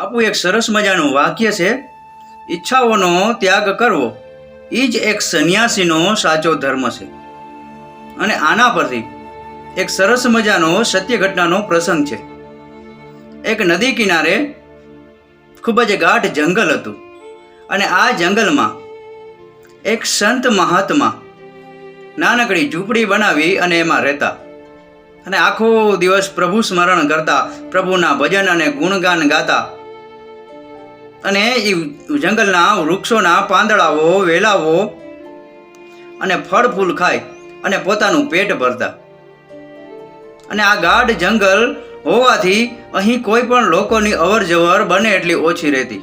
બાપુ, એક સરસ મજાનું વાક્ય છે. ઈચ્છાઓનો ત્યાગ કરવો એ જ એક સંન્યાસીનો સાચો ધર્મ છે. અને આના પરથી એક સરસ મજાનો સત્ય ઘટનાનો પ્રસંગ છે. એક નદી કિનારે ખૂબ જ ગાઢ જંગલ હતું. અને આ જંગલમાં એક સંત મહાત્મા નાનકડી ઝૂંપડી બનાવી અને એમાં રહેતા. અને આખો દિવસ પ્રભુ સ્મરણ કરતા, પ્રભુના ભજન અને ગુણગાન ગાતા. અને એ જંગલના વૃક્ષોના પાંદડાઓ, વેલાઓ અને ફળ ફૂલ ખાય અને પોતાનું પેટ ભરતા. અને આ ગાઢ જંગલ હોવાથી અહીં કોઈ પણ લોકોની અવર જવર બને એટલી ઓછી રહેતી.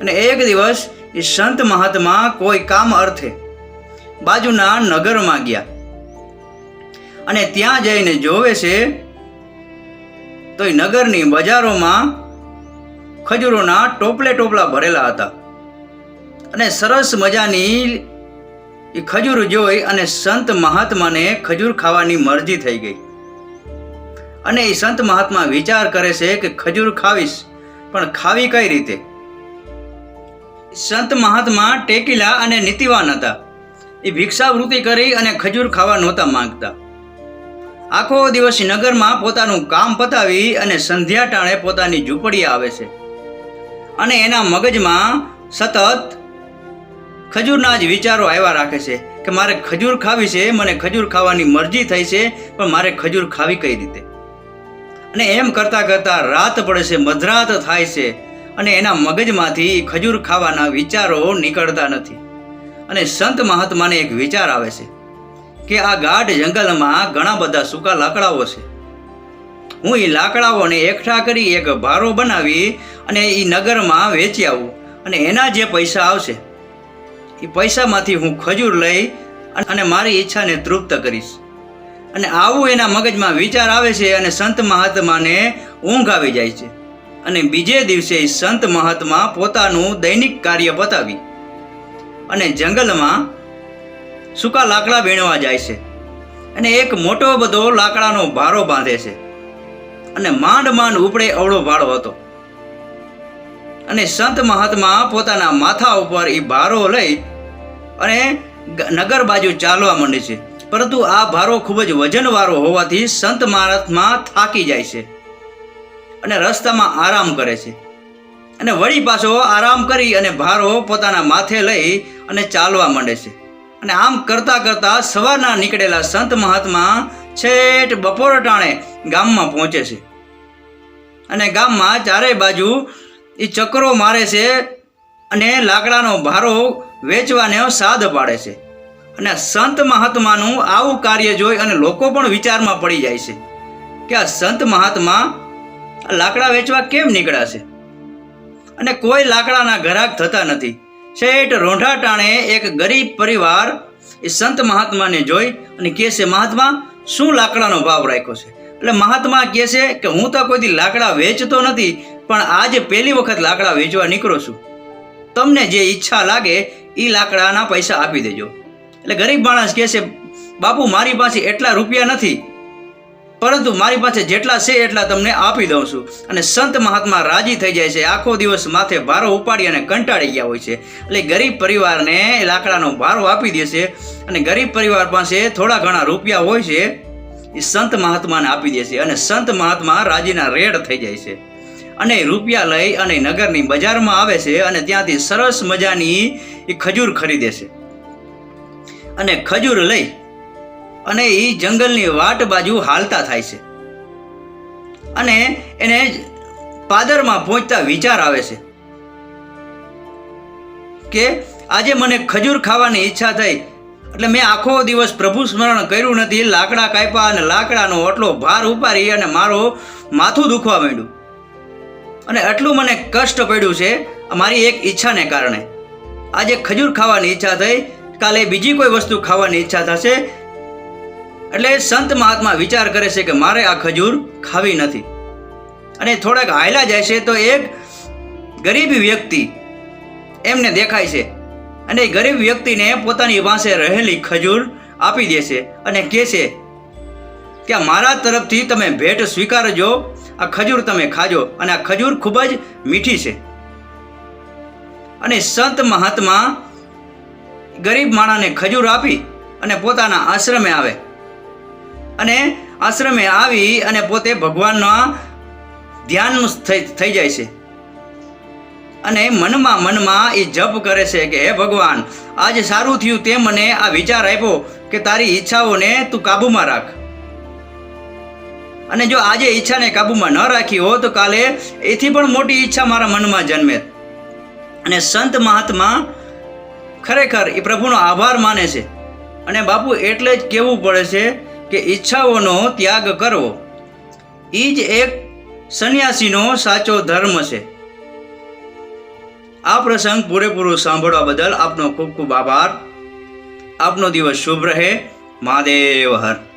અને એક દિવસ એ સંત મહાત્મા કોઈ કામ અર્થે બાજુના નગરમાં ગયા. અને ત્યાં જઈને જોવે છે તો એ નગરની બજારોમાં ખજૂરોના ટોપલે ટોપલા ભરેલા હતા. અને સરસ મજાની એ ખજૂર જોઈ અને સંત મહાત્માને ખજૂર ખાવાની મરજી થઈ ગઈ. અને એ સંત મહાત્મા વિચાર કરે છે કે ખજૂર ખાવીશ, પણ ખાવી કઈ રીતે? સંત મહાત્મા ટેકીલા અને નીતિવાન હતા. એ ભિક્ષાવૃત્તિ કરી અને ખજૂર ખાવા નહોતા માંગતા. આખો દિવસ નગરમાં પોતાનું કામ પતાવી અને સંધ્યા ટાણે પોતાની ઝૂંપડી આવે છે. અને એના મગજમાં સતત ખજૂરના જ વિચારો આવ્યા રાખે છે કે મારે ખજૂર ખાવી છે, મને ખજૂર ખાવાની મરજી થઈ છે, પણ મારે ખજૂર ખાવી કઈ રીતે? અને એમ કરતાં કરતાં રાત પડે છે, મધરાત થાય છે અને એના મગજમાંથી ખજૂર ખાવાના વિચારો નીકળતા નથી. અને સંત મહાત્માને એક વિચાર આવે છે કે આ ગાઢ જંગલમાં ઘણા બધા સૂકા લાકડાઓ છે. હું એ લાકડાઓને એકઠા કરી એક ભારો બનાવી અને એ નગરમાં વેચી આવું અને એના જે પૈસા આવશે એ પૈસામાંથી હું ખજૂર લઈ અને મારી ઈચ્છાને તૃપ્ત કરીશ. અને આવું એના મગજમાં વિચાર આવે છે અને સંત મહાત્માને ઊંઘ આવી જાય છે. અને બીજે દિવસે સંત મહાત્મા પોતાનું દૈનિક કાર્ય પતાવી અને જંગલમાં સૂકા લાકડા વીણવા જાય છે. અને એક મોટો બધો લાકડાનો ભારો બાંધે છે. અને માંડ માંડ ઉપડે અવળો ભાડો હતો. અને સંત મહાત્મા પોતાના માથા ઉપર એ ભારો લઈ અને નગર બાજુ ચાલવા માંડે છે. પરંતુ આ ભારો ખૂબ જ વજનવાળો હોવાથી સંત મહાત્મા થાકી જાય છે અને રસ્તામાં આરામ કરે છે. અને વળી પાછો આરામ કરી અને ભારો પોતાના માથે લઈ અને ચાલવા માંડે છે. અને આમ કરતાં કરતાં સવારના નીકળેલા સંત મહાત્મા છેટ બપોર ટાણે ગામમાં પહોંચે છે. અને ગામમાં ચારે બાજુ એ ચક્રો મારે છે અને લાકડાનો ભારો વેચવાને સાદ પાડે છે. અને સંત મહાત્માનું આવું કાર્ય જોઈ અને લોકો પણ વિચારમાં પડી જાય છે કે આ સંત મહાત્મા લાકડા વેચવા કેમ નીકળ્યા છે? અને કોઈ લાકડાના ઘરાક થતા નથી. શેઠ રોંઢા ટાણે એક ગરીબ પરિવાર એ સંત મહાત્માને જોઈ અને કહે છે, મહાત્મા, શું લાકડાનો ભાવ રાખ્યો છે? એટલે મહાત્મા કહે છે કે, હું તો કોઈથી લાકડા વેચતો નથી પણ આજે પહેલી વખત લાકડા વેચવા નીકળો છું. તમને જે ઈચ્છા લાગે એ લાકડાના પૈસા આપી દેજો. એટલે ગરીબ માણસ કહે છે, બાપુ, મારી પાસે એટલા રૂપિયા નથી, પરંતુ મારી પાસે જેટલા છે એટલા તમને આપી દઉં છું. અને સંત મહાત્મા રાજી થઈ જાય છે. આખો દિવસ માથે ભારો ઉપાડી અને કંટાળી ગયા હોય છે. એટલે ગરીબ પરિવારને લાકડાનો ભારો આપી દે છે. અને ગરીબ પરિવાર પાસે થોડા ઘણા રૂપિયા હોય છે એ સંત મહાત્માને આપી દે છે. અને સંત મહાત્મા રાજીના રેડ થઈ જાય છે. અને રૂપિયા લઈ અને નગરની બજારમાં આવે છે અને ત્યાંથી સરસ મજાની એ ખજૂર ખરીદે છે. અને ખજૂર લઈ અને એ જંગલની વાટ બાજુ હાલતા થાય છે. અને એને પાદરમાં પહોંચતા વિચાર આવે છે કે આજે મને ખજૂર ખાવાની ઈચ્છા થઈ. એટલે મેં આખો દિવસ પ્રભુ સ્મરણ કર્યું નથી, લાકડા કાપ્યા અને લાકડાનો આટલો ભાર ઉપાડી અને મારો માથું દુખવા માંડ્યું. અને આટલું મને કષ્ટ પડ્યું છે, મારી એક ઈચ્છાને કારણે. આજે ખજૂર ખાવાની ઈચ્છા થઈ, કાલે બીજી કોઈ વસ્તુ ખાવાની ઈચ્છા થશે, એટલે સંત મહાત્મા વિચાર કરે છે કે મારે આ ખજૂર ખાવી નથી. અને થોડાક હાયલા જાય છે તો એક ગરીબ વ્યક્તિ એમને દેખાય છે અને એ ગરીબ વ્યક્તિને પોતાની પાસે રહેલી ખજૂર આપી દે છે અને કહે છે કે મારા તરફથી તમે ભેટ સ્વીકારજો આ ખજૂર તમે ખાજો અને આ ખજૂર ખૂબ જ મીઠી છે. અને સંત મહાત્મા ગરીબ માણાને ખજૂર આપી અને પોતાના આશ્રમે આવે. અને આશ્રમે આવી અને પોતે ભગવાનના ધ્યાનનું થઈ જાય છે. અને મનમાં મનમાં એ જપ કરે છે કે, હે ભગવાન, આજે સારું થયું તે મને આ વિચાર આપ્યો કે તારી ઈચ્છાઓને તું કાબૂમાં રાખ. અને જો આજે ઈચ્છાને કાબૂમાં ન રાખી હો તો કાલે એથી પણ મોટી ઈચ્છા મારા મનમાં જન્મે. અને સંત મહાત્મા ખરેખર એ પ્રભુનો આભાર માને છે. અને બાપુ એટલે જ કહેવું પડે છે કે ઈચ્છાઓનો ત્યાગ કરવો. એ જ એક સંન્યાસીનો સાચો ધર્મ છે. આ પ્રસંગ પૂરેપૂરો સાંભળવા બદલ આપનો ખૂબ ખૂબ આભાર. આપનો દિવસ શુભ રહે. મહાદેવ હર.